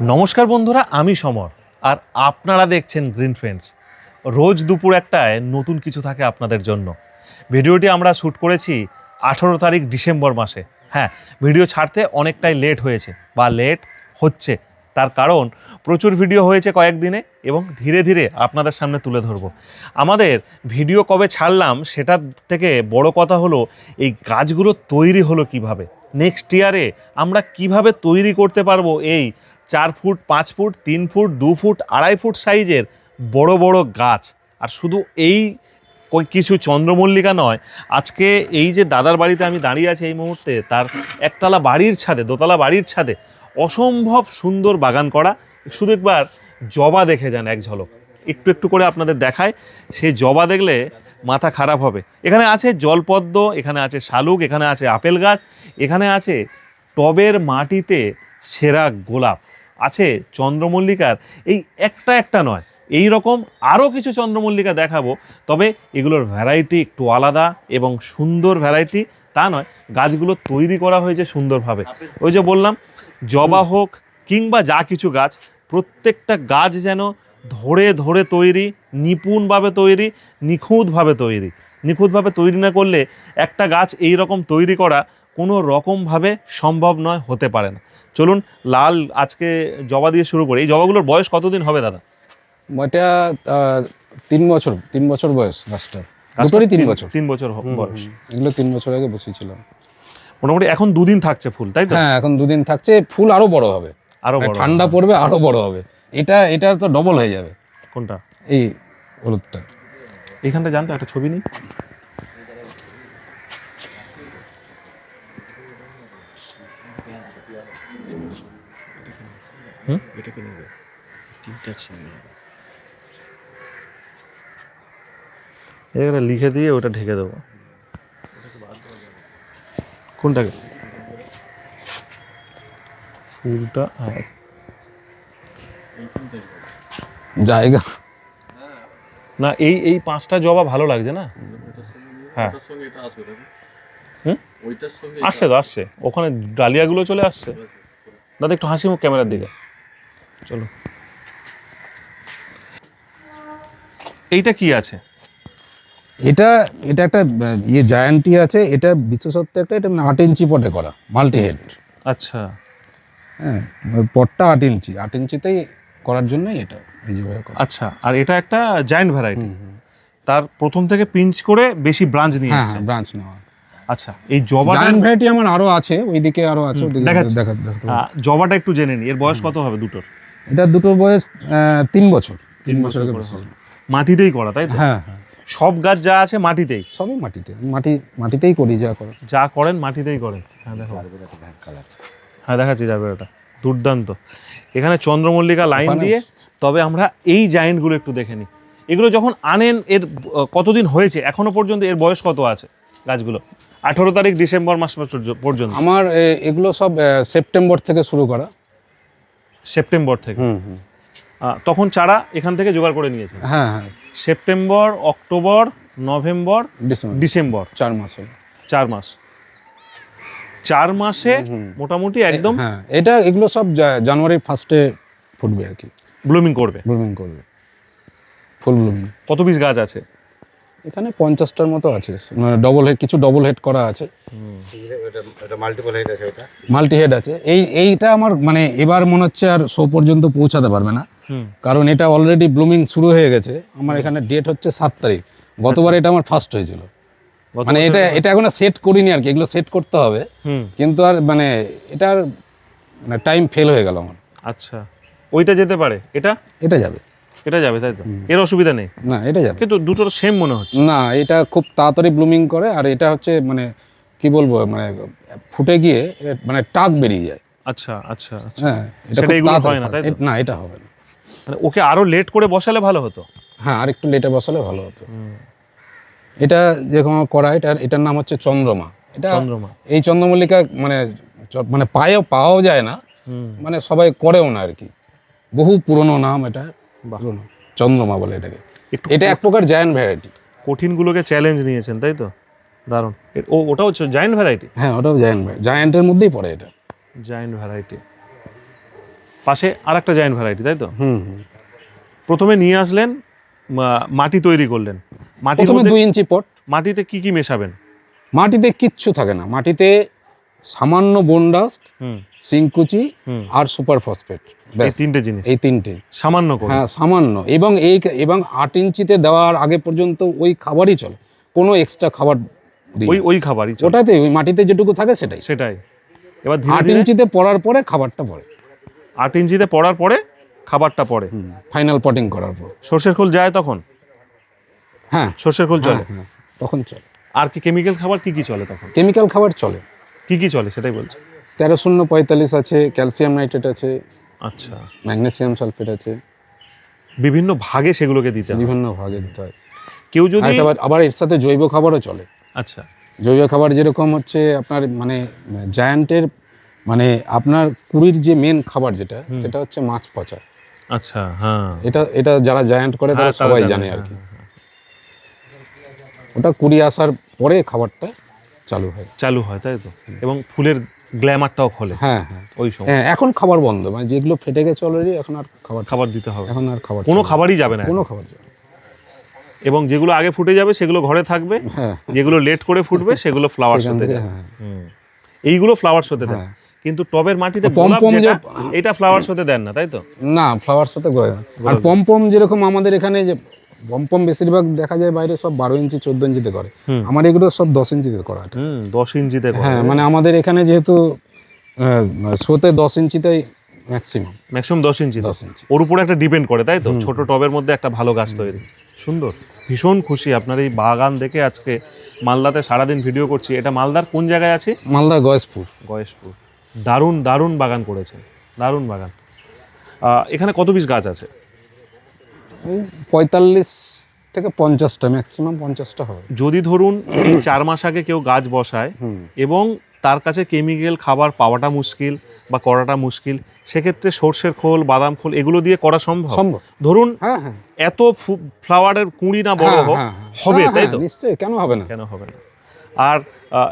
নমস্কার বন্ধুরা, আমি সমর, আর আপনারা দেখছেন গ্রিন ফ্রেন্ডস রোজ দুপুর একটায় নতুন কিছু থাকে আপনাদের জন্য। ভিডিওটি আমরা শ্যুট করেছি আঠেরো তারিখ ডিসেম্বর মাসে। হ্যাঁ ভিডিও ছাড়তে অনেকটাই লেট হয়েছে, বা লেট হচ্ছে। তার কারণ, প্রচুর ভিডিও হয়েছে কয়েকদিনে এবং ধীরে ধীরে আপনাদের সামনে তুলে ধরবো। আমাদের ভিডিও কবে ছাড়লাম, সেটার থেকে বড় কথা হলো, এই গাছগুলো তৈরি হলো কীভাবে? নেক্সট ইয়ারে আমরা কীভাবে তৈরি করতে পারব এই চার ফুট, পাঁচ ফুট, তিন ফুট, দু ফুট, আড়াই ফুট সাইজের বড় বড় গাছ। আর শুধু এই কিছু চন্দ্রমল্লিকা নয়, আজকে এই যে দাদার বাড়িতে আমি দাঁড়িয়ে আছি এই মুহূর্তে, তার একতলা বাড়ির ছাদে, দোতলা বাড়ির ছাদে, অসম্ভব সুন্দর বাগান করা। শুধু একবার জবা দেখে যান এক ঝলক। একটু একটু করে আপনাদের দেখায় সেই জবা দেখলে মাথা খারাপ হবে। এখানে আছে জলপদ্ম, এখানে আছে শালুক, এখানে আছে আপেল গাছ, এখানে আছে টবের মাটিতে সেরা গোলাপ। আছে চন্দ্রমল্লিকার। এই একটা একটা নয়। এই রকম আরও কিছু চন্দ্রমল্লিকা দেখাবো। তবে এগুলোর ভ্যারাইটি একটু আলাদা এবং সুন্দর ভ্যারাইটি তা নয়। গাছগুলো তৈরি করা হয়েছে সুন্দরভাবে। ওই যে বললাম, জবা হোক কিংবা যা কিছু গাছ, প্রত্যেকটা গাছ যেন ধরে ধরে তৈরি, নিপুণভাবে তৈরি, নিখুঁতভাবে তৈরি। নিখুঁতভাবে তৈরি না করলে একটা গাছ এই রকম তৈরি করা কোনো রকমভাবে সম্ভব নয়, হতে পারে না। চলুন লাল আজকে জবা দিয়ে শুরু করি। এই জবাগুলোর বয়স কতদিন হবে দাদা? এটা তিন বছর তিন বছর বয়স গাছটা। দুটোরই তিন বছর। তিন বছর বয়স। এগুলো তিন বছর আগে বসিয়েছিলাম। মোটামুটি এখন দুদিন থাকছে ফুল তাই তো? হ্যাঁ এখন দুদিন থাকছে। ফুল আরও বড় হবে। আরও মানে বড় ঠান্ডা পড়বে আরও বড় হবে। এটা এটা তো ডবল হয়ে যাবে। কোনটা? এই হলুদটা। এইখানটা জানতো একটা ছবি নেই। হুম? এটা লিখে দিয়ে ওটা ঢেকে দেবো। কোনটাকে? ফুলটা জায়গা। না এই এই পাঁচটা জবা ভালো লাগছে না? হ্যাঁ? আসছে তো আসছে ওখানে ডালিয়াগুলো চলে আসছে। দাদা একটু হাসি মুখ ক্যামেরার দিকে। চলো। এইটা কি আছে? এটা এটা একটা ইয়ে জায়ান্টি আছে। এটা বিশেষত্ব একটা এটা মানে আট ইঞ্চি পটে করা মাল্টি হেড আচ্ছা। হ্যাঁ পটটা আট ইঞ্চি। আট ইঞ্চিতেই করার জন্যই এটা এই যেভাবে আচ্ছা আর এটা একটা জায়েন্ট ভ্যারাইটি। তার প্রথম থেকে পিঞ্চ করে বেশি ব্রাঞ্চ নিয়ে হ্যাঁ আসছে হ্যাঁ ব্রাঞ্চ নেওয়া আচ্ছা এই জবাটা জায়ান্ট ভ্যারাইটি আমার আরও আছে ওইদিকে আরও আছে হুম, দেখা জবাটা একটু জেনে নি এর বয়স কত হবে দুটোর? এটা দুটো বয়স আহ, তিন বছর। তিন বছর। মাটিতেই করা তাই তো? হ্যাঁ হ্যাঁ। সব গাছ যা আছে মাটিতেই? সবই মাটিতে মাটি মাটিতেই করি যা করে যা করেন মাটিতেই করেন। হ্যাঁ দেখো। হ্যাঁ দেখাচ্ছি যাবে ওটা দুর্দান্ত। এখানে চন্দ্রমল্লিকা লাইন দিয়ে তবে আমরা এই জায়েন্টগুলো একটু দেখে নিই। এগুলো যখন আনেন এর কতদিন হয়েছে? এখনও পর্যন্ত এর বয়স কত আছে? গাছগুলো। আঠেরো তারিখ ডিসেম্বর মাস পর্য- পর্যন্ত। আমার এগুলো সব সেপ্টেম্বর থেকে শুরু করা। সেপ্টেম্বর থেকে। তখন চারা এখান থেকে জোগাড় করে নিয়েছে। হ্যাঁ হ্যাঁ। September October November December. চার মাস চার মাস। চার মাসে মোটামুটি একদম হ্যাঁ এটা এগুলো সব জানুয়ারির ফার্স্টে ফুটবে আর কি। ব্লুমিং করবে। ব্লুমিং করবে। ফুল ব্লুমিং। কত পিস গাছ আছে? এখানে পঞ্চাশটার মতো আছে। মানে ডবল হেড কিছু ডবল হেড করা আছে। মাল্টি হেড আছে এই এইটা আমার মানে এবার মনে হচ্ছে আর শো পর্যন্ত পৌঁছাতে পারবে না। হুম। কারণ এটা অলরেডি ব্লুমিং শুরু হয়ে গেছে। আমার এখানে ডেট হচ্ছে সাত তারিখ। গতবার এটা আমার ফার্স্ট হয়েছিল। মানে এটা এটা এখনও সেট করিনি আর কি। এগুলো সেট করতে হবে। কিন্তু আর মানে এটার মানে টাইম ফেল হয়ে গেল আমার। আচ্ছা। ওইটা যেতে পারে। এটা? এটা যাবে। এটা যাবে তাই তো। এর অসুবিধা নেই? না এটা যাবে। কিন্তু দুটোর সেম মনে হচ্ছে। না এটা খুব তাড়াতাড়ি ব্লুমিং করে আর এটা হচ্ছে মানে কি বলব মানে ফুটে গিয়ে মানে টাক বেরিয়ে যায়। আচ্ছা আচ্ছা আচ্ছা। হ্যাঁ এটা সেটা এগুলো হয় না, তাই? না এটা হবে না। মানে ওকে আরও লেট করে বসালে ভালো হতো? হ্যাঁ আর একটু লেটে বসালে ভালো হতো। এটা যেরকম করা এটা এটার নাম হচ্ছে চন্দ্রমা। এটা চন্দ্রমা। এই চন্দ্রমল্লিকা মানে মানে পায়েও পাওয়াও যায় না। মানে সবাই করেও না আর কি। বহু পুরনো নাম এটা। চন্দ্রমা বলে এটাকে। এটা এক প্রকার জায়ান্ট ভ্যারাইটি কঠিনগুলোকে চ্যালেঞ্জ নিয়েছেন তাই তো? দারুণ। ও ওটাও জায়েন্ট ভ্যারাইটি হ্যাঁ ওটাও জায়ান্ট ভ্যারাইটি জায়ান্টের মধ্যেই পড়ে এটা। জায়েন্ট ভ্যারাইটি পাশে আর একটা জায়েন্ট ভ্যারাইটি তাই তো? হুম হুম। প্রথমে নিয়ে আসলেন মাটি তৈরি করলেন। মাটির প্রথমে দুই ইঞ্চি পট। মাটিতে কি কি মেশাবেন? মাটিতে কিচ্ছু থাকে না। মাটিতে সামান্য বোনডাস্ট সিংকুচি আর সুপার ফসফেট এই তিনটে জিনিস? এই তিনটে। সামান্য হ্যাঁ সামান্য। এবং এই এবং আট ইঞ্চিতে দেওয়ার আগে পর্যন্ত ওই খাবারই চলে। কোনো এক্সট্রা খাবার ওই ওই খাবারই ওটাতে ওই মাটিতে যেটুকু থাকে সেটাই। সেটাই। এবার আট ইঞ্চিতে পড়ার পরে খাবারটা পড়ে। আট ইঞ্চিতে পড়ার পরে খাবারটা পড়ে। ফাইনাল পটিং করার পর। সর্ষের খোল যায় তখন? হ্যাঁ। সর্ষের খোল চলে? হ্যাঁ, হ্যাঁ, তখন চলে। আর কি কেমিক্যাল খাবার কি কি চলে তখন? কেমিক্যাল খাবার চলে। কি কি চলে সেটাই বলছি। তেরো শূন্য পঁয়তাল্লিশ আছে ক্যালসিয়াম নাইট্রেট আছে আচ্ছা। ম্যাগনেসিয়াম সালফেট আছে। বিভিন্ন ভাগে সেগুলোকে দিতে হয়। বিভিন্ন ভাগে দিতে হয়। কেউ যদি আবার- আবার এর সাথে জৈব খাবারও চলে। আচ্ছা। জৈব খাবার যেরকম হচ্ছে আপনার মানে জায়ান্টের মানে আপনার কুড়ির যে মেন খাবার যেটা সেটা হচ্ছে মাছ পচা। আচ্ছা হ্যাঁ। এটা এটা যারা জায়ান্ট করে তারা হ্যাঁ, সবাই জানে, আর হ্যাঁ, কি। হ্যাঁ। ওটা কুড়ি আসার পরে খাবারটা চালু হয়। চালু হয় তাই তো? এবং ফুলের গ্ল্যামারটাও খোলে হ্যাঁ হ্যাঁ। ওই সময়। হ্যাঁ এখন খাবার বন্ধ। মানে যেগুলো ফেটে গেছে অলরেডি এখন আর খাবার খাবার দিতে হবে। এখন আর খাবার কোনো খাবারই যাবে না কোনো খাবার যাবে এবং যেগুলো আগে ফুটে যাবে সেগুলো ঘরে থাকবে। হ্যাঁ। যেগুলো লেট করে ফুটবে সেগুলো ফ্লাওয়ার শোতে যায় হ্যাঁ। এইগুলো ফ্লাওয়ার শোতে দেয় কিন্তু টবের মাটিতে পম গোলাপ পম যে যেটা এটা ফ্লাওয়ার শোতে দেন না তাই তো? না ফ্লাওয়ার না। আর। পম পম যেরকম আমাদের এখানে যে পম পম বেশিরভাগ দেখা যায় বাইরে সব বারো ইঞ্চি চোদ্দ ইঞ্চিতে করে। আমার এগুলো সব দশ ইঞ্চিতে করা দশ ইঞ্চিতে হ্যাঁ মানে আমাদের এখানে যেহেতু শোতে দশ ইঞ্চিতেই ম্যাক্সিমাম ম্যাক্সিমাম দশ ইঞ্চি দশ ইঞ্চি। ওর উপরে একটা ডিপেন্ড করে তাই তো। ছোট টবের মধ্যে একটা ভালো গাছ তৈরি। সুন্দর। ভীষণ খুশি আপনার এই বাগান দেখে আজকে মালদাতে সারাদিন ভিডিও করছি। এটা মালদার কোন জায়গায় আছে? মালদা গয়েশপুর। গয়েশপুর। দারুণ দারুণ বাগান করেছেন। দারুণ বাগান। এখানে কত পিস গাছ আছে? এই পঁয়তাল্লিশ থেকে পঞ্চাশটা ম্যাক্সিমাম পঞ্চাশটা হবে। যদি ধরুন এই চার মাস আগে কেউ গাছ বসায় এবং তার কাছে কেমিক্যাল খাবার পাওয়াটা মুশকিল বা করাটা মুশকিল সেক্ষেত্রে সর্ষের খোল বাদাম খোল এগুলো দিয়ে করা সম্ভব? সম্ভব। ধরুন হ্যাঁ হ্যাঁ। এত ফ্লাওয়ারের কুঁড়ি না বড় হ্যাঁ, হোক। হবে, হ্যাঁ, তাই তো? নিশ্চয়ই কেন হবে না? কেন হবে না? আর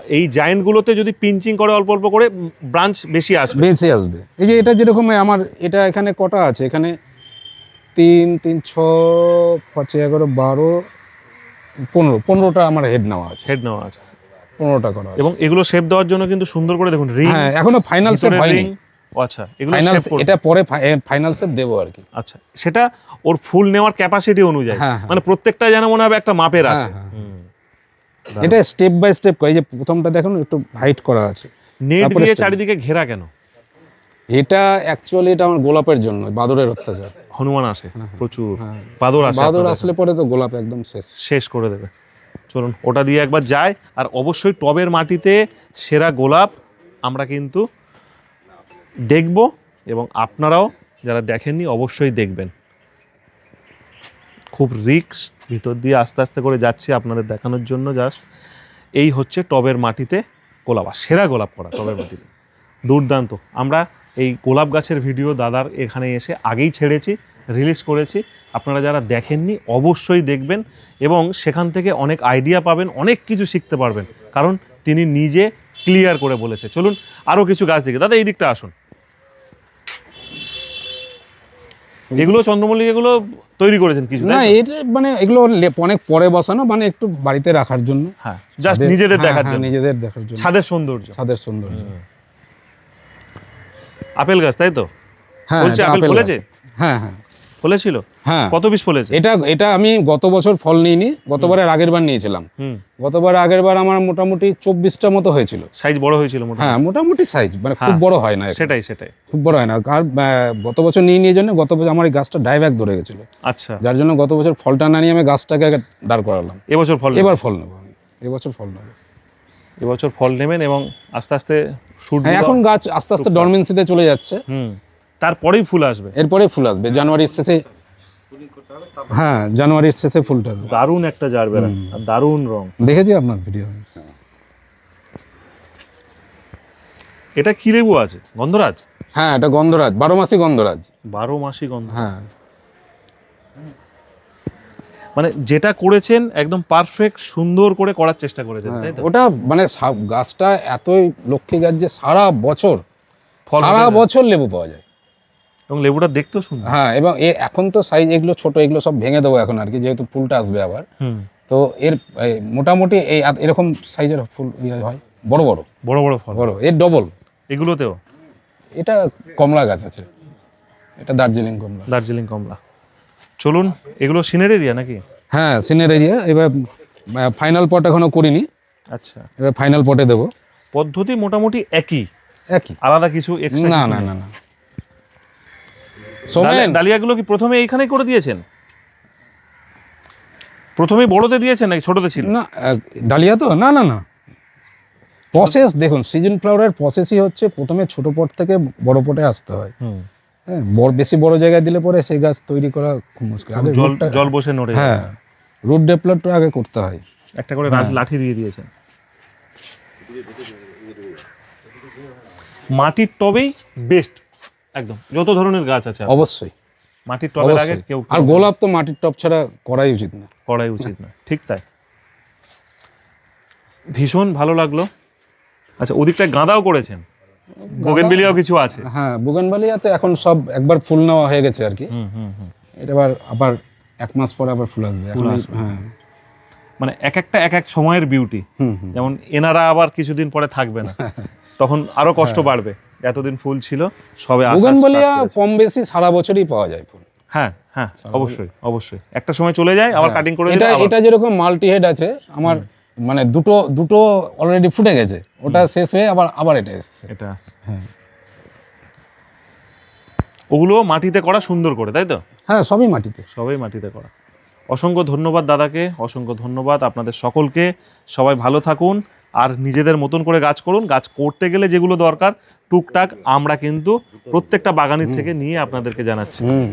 এই জায়েন্টগুলোতে যদি পিঞ্চিং করে অল্প অল্প করে ব্রাঞ্চ বেশি আসবে। বেঁচে আসবে। এই যে এটা যেরকম আমার এটা এখানে কটা আছে? এখানে তিন তিন ছ পাঁচ এগারো বারো পনেরো। পনেরোটা আমার হেড নেওয়া আছে। হেড নেওয়া আছে। পনেরোটা করা এবং এগুলো শেপ দেওয়ার জন্য কিন্তু সুন্দর করে দেখুন রিং হ্যাঁ এখনও ফাইনাল সেপ হয়নি। আচ্ছা এগুলো ফাইনাল এটা পরে ফাইনাল সেপ দেবো আর কি। আচ্ছা সেটা ওর ফুল নেওয়ার ক্যাপাসিটি অনুযায়ী। হ্যাঁ, হ্যাঁ। মানে প্রত্যেকটা যেন মনে হবে একটা মাপের আছে। হ্যাঁ। হুম। এটা স্টেপ বাই স্টেপ এই যে প্রথমটা দেখুন একটু হাইট করা আছে। নেট দিয়ে চারিদিকে ঘেরা কেন? এটা অ্যাকচুয়ালি এটা আমার গোলাপের জন্য বাদরের অত্যাচার। হনুমান আসে হ্যাঁ, হ্যাঁ। প্রচুর। হ্যাঁ। বাদর আসে বাদর আসলে পরে তো গোলাপ একদম শেষ। শেষ করে দেবে। চলুন ওটা দিয়ে একবার যায় আর অবশ্যই টবের মাটিতে সেরা গোলাপ আমরা কিন্তু দেখব এবং আপনারাও যারা দেখেননি অবশ্যই দেখবেন। খুব রিক্স ভিতর দিয়ে আস্তে আস্তে করে যাচ্ছি আপনাদের দেখানোর জন্য জাস্ট। এই হচ্ছে টবের মাটিতে গোলাপ আর সেরা গোলাপ করা টবের মাটিতে। দুর্দান্ত। আমরা এই গোলাপ গাছের ভিডিও দাদার এখানে এসে আগেই ছেড়েছি রিলিজ করেছি। আপনারা যারা দেখেননি অবশ্যই দেখবেন এবং সেখান থেকে অনেক আইডিয়া পাবেন অনেক কিছু শিখতে পারবেন। কারণ তিনি নিজে ক্লিয়ার করে বলেছে। চলুন আরও কিছু গাছ দেখে। দাদা এই দিকটা আসুন। এগুলো চন্দ্রমল্লিক এগুলো তৈরি করেছেন কিছু না এটা মানে এগুলো অনেক পরে বসানো মানে একটু বাড়িতে রাখার জন্য। হ্যাঁ জাস্ট নিজেদের হ্যাঁ, দেখার হ্যাঁ, জন্য। নিজেদের দেখার জন্য। ছাদের সৌন্দর্য। ছাদের সৌন্দর্য। আপেল গাছ তাই তো? হ্যাঁ বলছে আপেল আপেল ফলেছে? হ্যাঁ হ্যাঁ। ফলেছিল? হ্যাঁ। কত পিস ফলেছে? এটা এটা আমি গত বছর ফল নিইনি গতবারের আগের বার নিয়েছিলাম। হুম। গতবার আগের বার আমার মোটামুটি চব্বিশটা মতো হয়েছিল। সাইজ বড় হয়েছিল হ্যাঁ মোটামুটি সাইজ মানে খুব হ্যাঁ, বড় হয় না সেটাই সেটাই। খুব বড় হয় না। আর গত বছর নিয়ে নিয়ে জন্য গত বছর আমার এই গাছটা ডাইব্যাক ধরে গেছিল। আচ্ছা। যার জন্য গত বছর ফলটা না নিয়ে আমি গাছটাকে দাঁড় করালাম। এবছর ফল এবার ফল নেব আমি। এবছর ফল নেব। এবছর ফল নেবেন এবং আস্তে আস্তে এখন গাছ আস্তে আস্তে ডরমেন্সিতে চলে যাচ্ছে। হুম তারপরেই ফুল আসবে। এরপরে ফুল আসবে। জানুয়ারির শেষে হ্যাঁ জানুয়ারির শেষে ফুলটা দারুণ একটা জারবেরা দারুণ রং। দেখেছি আপনার ভিডিও এটা কি লেবু আছে? গন্ধরাজ? হ্যাঁ এটা গন্ধরাজ। বারো মাসি গন্ধরাজ। বারো মাসি গন্ধ হ্যাঁ। মানে যেটা করেছেন একদম পারফেক্ট সুন্দর করে করার চেষ্টা করেছেন হ্যাঁ, তাই তো? ওটা মানে গাছটা এতই লক্ষ্মী গাছ যে সারা বছর ফল সারা বছর লেবু পাওয়া যায়। এবং লেবুটা দেখতেও সুন্দর। হ্যাঁ এবং এখন তো সাইজ এগুলো ছোট এগুলো সব ভেঙে দেবো এখন আর কি যেহেতু ফুলটা আসবে আবার। তো এর মোটামুটি এই এরকম সাইজের ফুল ইয়ে হয় বড় বড়। বড় বড় ফল। বড় এর ডবল এগুলোতেও? এটা কমলা গাছ আছে। এটা দার্জিলিং কমলা। দার্জিলিং কমলা। চলুন এগুলো সিনের এরিয়া নাকি? হ্যাঁ সিনের এরিয়া এবার ফাইনাল পট এখনও করিনি। আচ্ছা। এবার ফাইনাল পটে দেবো। পদ্ধতি মোটামুটি একই? একই। আলাদা কিছু না না না না। সোমেন ডালিয়া- ডালিয়াগুলো কি প্রথমে এইখানেই করে দিয়েছেন? প্রথমেই বড়তে দিয়েছেন নাকি ছোটতে ছিল? না ডালিয়া তো? না না না। প্রসেস দেখুন সিজন ফ্লাওয়ারের প্রসেসই হচ্ছে প্রথমে ছোট পট থেকে বড় পটে আসতে হয়। হুম। হ্যাঁ বড় বেশি বড় জায়গায় দিলে পরে সেই গাছ তৈরি করা খুব মুশকিল। আগে জল জল বসে নড়ে। হ্যাঁ। রুট ডেভেলপটা আগে করতে হয়। একটা করে রাজ হ্যাঁ। লাঠি দিয়ে দিয়েছেন। মাটির টবেই বেস্ট একদম। যত ধরনের গাছ আছে আপনার। অবশ্যই। মাটির টবের আগে অবশ্যই। কেউ আর গোলাপ তো মাটির টপ ছাড়া করাই উচিত না। করাই উচিত না। ঠিক তাই। ভীষণ ভালো লাগল। আচ্ছা ওদিকটায় গাঁদাও করেছেন। বোগেনবিলিয়াও কিছু আছে? হ্যাঁ বুগানবালিয়াতে এখন সব একবার ফুল নেওয়া হয়ে গেছে আর কি। এটা আবার আবার এক মাস পরে আবার ফুল আসবে। হ্যাঁ। মানে এক একটা এক এক সময়ের বিউটি যেমন এনারা আবার কিছুদিন পরে থাকবে না। তখন আরও কষ্ট বাড়বে। এতদিন ফুল ছিল সবে বুগানবালিয়া। কম বেশি সারা বছরই পাওয়া যায় ফুল। হ্যাঁ হ্যাঁ অবশ্যই অবশ্যই। একটা সময় চলে যায় আবার হ্যাঁ। কাটিং করে এটা এটা যেরকম মাল্টি হেড আছে আমার মানে দুটো দুটো অলরেডি ফুটে গেছে। ওটা শেষ হয়ে আবার আবার এটা এসছে। এটা হ্যাঁ। ওগুলো মাটিতে করা সুন্দর করে তাই তো? হ্যাঁ সবই মাটিতে। সবই মাটিতে করা। অসংখ্য ধন্যবাদ দাদাকে অসংখ্য ধন্যবাদ আপনাদের সকলকে। সবাই ভালো থাকুন আর নিজেদের মতন করে গাছ করুন। গাছ করতে গেলে যেগুলো দরকার টুকটাক আমরা কিন্তু প্রত্যেকটা বাগানের থেকে নিয়ে আপনাদেরকে জানাচ্ছি। হুম।